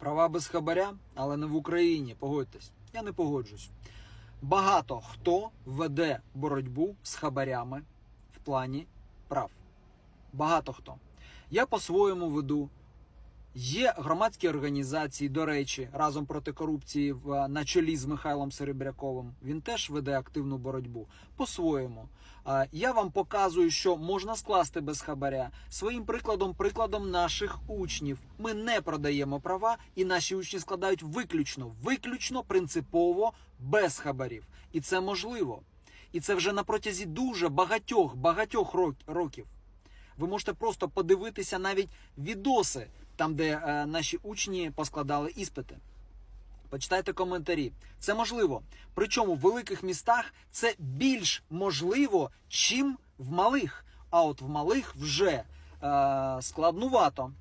Права без хабаря, але не в Україні. Погодьтесь, я не погоджусь. Багато хто веде боротьбу з хабарями в плані прав. Багато хто. Я по-своєму веду. Є громадські організації, до речі, разом проти корупції в на чолі з Михайлом Серебряковим. Він теж веде активну боротьбу по-своєму. Я вам показую, що можна скласти без хабаря. Своїм прикладом, прикладом наших учнів. Ми не продаємо права, і наші учні складають виключно, виключно принципово без хабарів. І це можливо. І це вже на протязі дуже багатьох, багатьох років. Ви можете просто подивитися навіть відоси, там, де е, наші учні поскладали іспити. Почитайте коментарі. Це можливо. Причому в великих містах це більш можливо, чим в малих. А от в малих вже е, складнувато.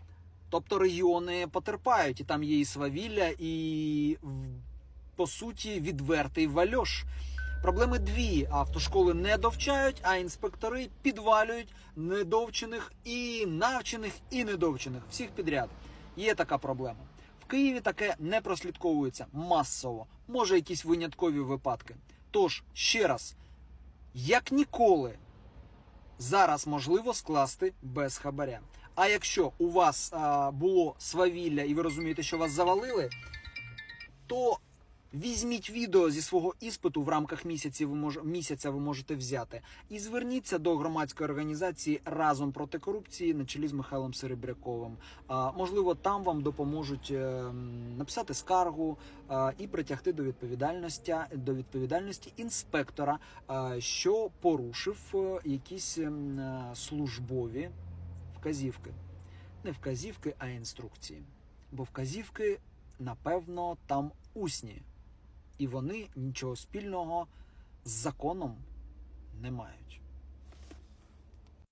Тобто регіони потерпають, і там є і свавілля, і по суті відвертий вальош. Проблеми дві: автошколи не довчають, а інспектори підвалюють недовчених і навчених, і недовчених. Всіх підряд. Є така проблема. В Києві таке не прослідковується масово. Може, якісь виняткові випадки. Тож, ще раз, як ніколи, зараз можливо скласти без хабаря. А якщо у вас а, було свавілля і ви розумієте, що вас завалили, то візьміть відео зі свого іспиту в рамках місяці ви мож... місяця ви можете взяти і зверніться до громадської організації разом проти корупції на чолі з Михайлом Серебряковим. А, можливо, там вам допоможуть е, написати скаргу а, і притягти до відповідальності до відповідальності інспектора, а, що порушив е, якісь е, службові вказівки. Не вказівки, а інструкції. Бо вказівки, напевно, там усні. І вони нічого спільного з законом не мають.